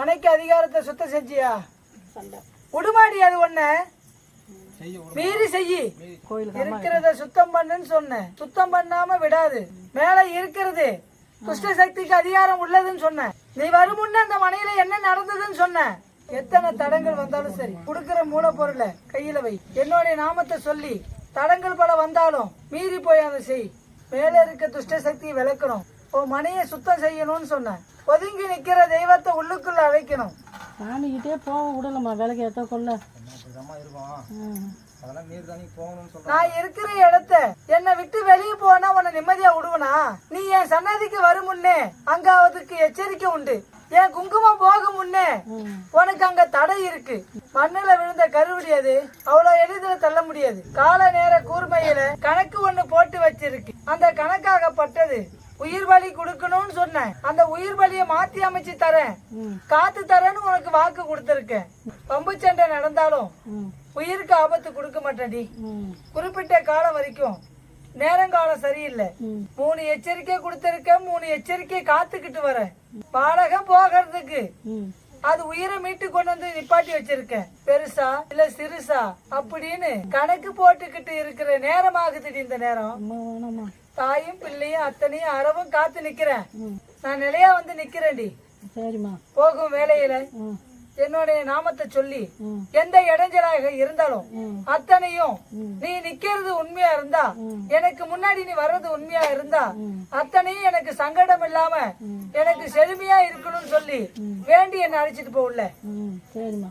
மனைக்கு அதிகாரத்தை சுத்தம் செஞ்சியா? உடுமாடி அது ஒண்ணு? மீறி செய்யி. இருக்கிறத சுத்தம் பண்ணுன்னு சொன்னேன். சுத்தம் பண்ணாம விடாது. மேல இருக்கிறது. துஷ்ட சக்திக்கு அதிகாரம் உள்ளதுன்னு சொன்னேன். நீ வரும் முன்ன அந்த மனையில என்ன நடந்ததுன்னு சொன்னேன். எத்தனை தடங்கள் வந்தாலும் சரி. கொடுக்கிற மூலப்பொருளை கையில வை. என்னுடைய நாமத்தை சொல்லி தடங்கள் பல வந்தாலும் மீறி போய் அதை செய். மேல இருக்க துஷ்ட சக்தியை விளக்கணும். உன் மனையை சுத்தம் செய்யணும்னு சொன்னேன் ஒதுங்கி நிக்கிற தெய்வத்தை உள்ளுக்குள்ள அழைக்கணும். சாமிக்கிட்டே போக விடலம்மா விலைக்கு ஏற்ற கொள்ள. நான் இருக்கிற இடத்த என்னை விட்டு வெளியே போனா உன்னை நிம்மதியா விடுவனா? நீ என் சன்னதிக்கு வரும் முன்னே அங்க அதுக்கு எச்சரிக்கை உண்டு. என் குங்குமம் போக முன்னே உனக்கு அங்க தடை இருக்கு. மண்ணுல விழுந்த கருவடி அது அவ்வளவு எளிதில தள்ள முடியாது. கால நேர கூர்மையில கணக்கு ஒண்ணு போட்டு வச்சிருக்கு. அந்த கணக்காகப்பட்டது உயிர் பலி கொடுக்கணும்னு சொன்னேன். அந்த உயிர் பலியை மாத்தி அமைச்சு தரேன். காத்து தரேன்னு உனக்கு வாக்கு கொடுத்திருக்கேன். பம்பு சண்டை நடந்தாலும் உயிருக்கு ஆபத்து கொடுக்க மாட்டேன்டி. குறிப்பிட்ட காலம் வரைக்கும் நேரங்காலம் சரியில்லை. மூணு எச்சரிக்கை கொடுத்திருக்க மூணு எச்சரிக்கை காத்துக்கிட்டு வரேன். பாலகம் போகிறதுக்கு அது உயிரை மீட்டு கொண்டு வந்து நிப்பாட்டி வச்சிருக்கேன். பெருசா இல்ல சிறுசா அப்படின்னு கணக்கு போட்டுக்கிட்டு இருக்கிற நேரமாகுதுடி இந்த நேரம். தாயும் பிள்ளையும் அத்தனையும் அறவும் காத்து நிக்கிறேன். நான் நிலையா வந்து நிக்கிறேன்டி. சரிம்மா. போகும் வேலையில என்னுடைய நாமத்தை சொல்லி எந்த இடைஞ்சலாக இருந்தாலும். அத்தனையும் நீ நிக்கிறது உண்மையா இருந்தா எனக்கு முன்னாடி நீ வர்றது உண்மையா இருந்தா அத்தனையும் எனக்கு சங்கடம் இல்லாம எனக்கு செழுமையா இருக்கணும்னு சொல்லி வேண்டி என்ன அழைச்சிட்டு போகல. சரிம்மா.